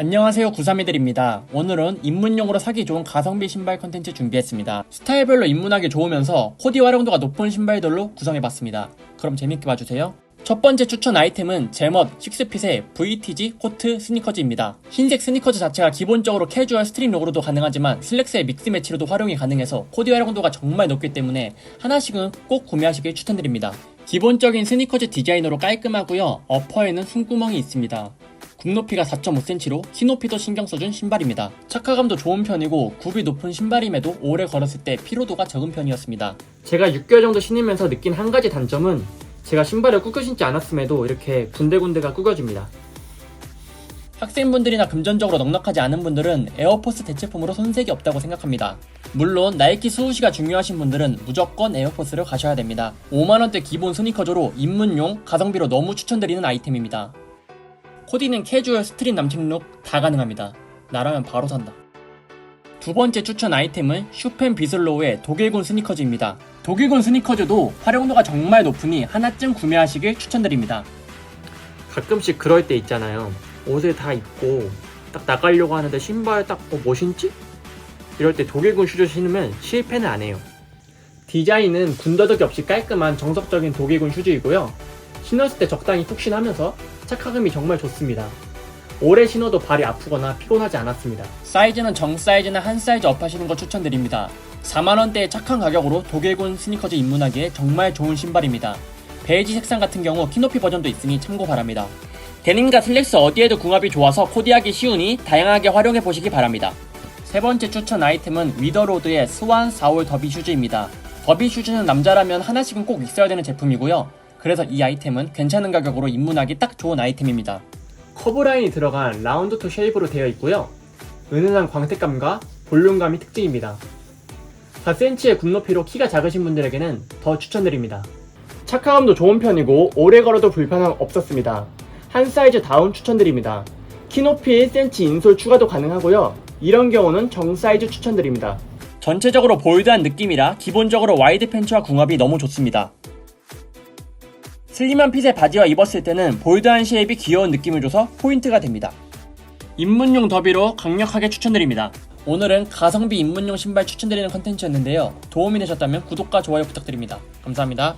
안녕하세요 구삼이들입니다. 오늘은 입문용으로 사기 좋은 가성비 신발 컨텐츠 준비했습니다. 스타일별로 입문하기 좋으면서 코디 활용도가 높은 신발들로 구성해봤습니다. 그럼 재밌게 봐주세요. 첫 번째 추천 아이템은 제멋 식스핏의 VTG 코트 스니커즈입니다. 흰색 스니커즈 자체가 기본적으로 캐주얼 스트릿 룩으로도 가능하지만 슬랙스의 믹스 매치로도 활용이 가능해서 코디 활용도가 정말 높기 때문에 하나씩은 꼭 구매하시길 추천드립니다. 기본적인 스니커즈 디자인으로 깔끔하고요. 어퍼에는 숨구멍이 있습니다. 굽높이가 4.5cm로 키높이도 신경 써준 신발입니다. 착화감도 좋은 편이고 굽이 높은 신발임에도 오래 걸었을 때 피로도가 적은 편이었습니다. 제가 6개월 정도 신으면서 느낀 한 가지 단점은 제가 신발을 꾸겨 신지 않았음에도 이렇게 군데군데가 꾸겨집니다. 학생분들이나 금전적으로 넉넉하지 않은 분들은 에어포스 대체품으로 손색이 없다고 생각합니다. 물론 나이키 수우시가 중요하신 분들은 무조건 에어포스를 가셔야 됩니다. 5만원대 기본 스니커즈로 입문용, 가성비로 너무 추천드리는 아이템입니다. 코디는 캐주얼, 스트릿 남친 룩 다 가능합니다. 나라면 바로 산다. 두 번째 추천 아이템은 슈펜 비슬로우의 독일군 스니커즈입니다. 독일군 스니커즈도 활용도가 정말 높으니 하나쯤 구매하시길 추천드립니다. 가끔씩 그럴 때 있잖아요. 옷을 다 입고 딱 나가려고 하는데 신발 딱 어, 뭐 신지? 이럴 때 독일군 슈즈 신으면 실패는 안 해요. 디자인은 군더더기 없이 깔끔한 정석적인 독일군 슈즈이고요. 신었을 때 적당히 푹신하면서 착화감이 정말 좋습니다. 오래 신어도 발이 아프거나 피곤하지 않았습니다. 사이즈는 정 사이즈나 한 사이즈 업하시는 거 추천드립니다. 4만원대의 착한 가격으로 독일군 스니커즈 입문하기에 정말 좋은 신발입니다. 베이지 색상 같은 경우 키높이 버전도 있으니 참고 바랍니다. 데님과 슬랙스 어디에도 궁합이 좋아서 코디하기 쉬우니 다양하게 활용해 보시기 바랍니다. 세 번째 추천 아이템은 위더로드의 스완 4월 더비 슈즈입니다. 더비 슈즈는 남자라면 하나씩은 꼭 있어야 되는 제품이고요. 그래서 이 아이템은 괜찮은 가격으로 입문하기 딱 좋은 아이템입니다. 커브 라인이 들어간 라운드 토 쉐입으로 되어 있고요. 은은한 광택감과 볼륨감이 특징입니다. 4cm의 굽높이로 키가 작으신 분들에게는 더 추천드립니다. 착화감도 좋은 편이고 오래 걸어도 불편함 없었습니다. 한 사이즈 다운 추천드립니다. 키 높이 1cm 인솔 추가도 가능하고요. 이런 경우는 정 사이즈 추천드립니다. 전체적으로 볼드한 느낌이라 기본적으로 와이드 팬츠와 궁합이 너무 좋습니다. 슬림한 핏의 바지와 입었을 때는 볼드한 쉐입이 귀여운 느낌을 줘서 포인트가 됩니다. 입문용 더비로 강력하게 추천드립니다. 오늘은 가성비 입문용 신발 추천드리는 컨텐츠였는데요. 도움이 되셨다면 구독과 좋아요 부탁드립니다. 감사합니다.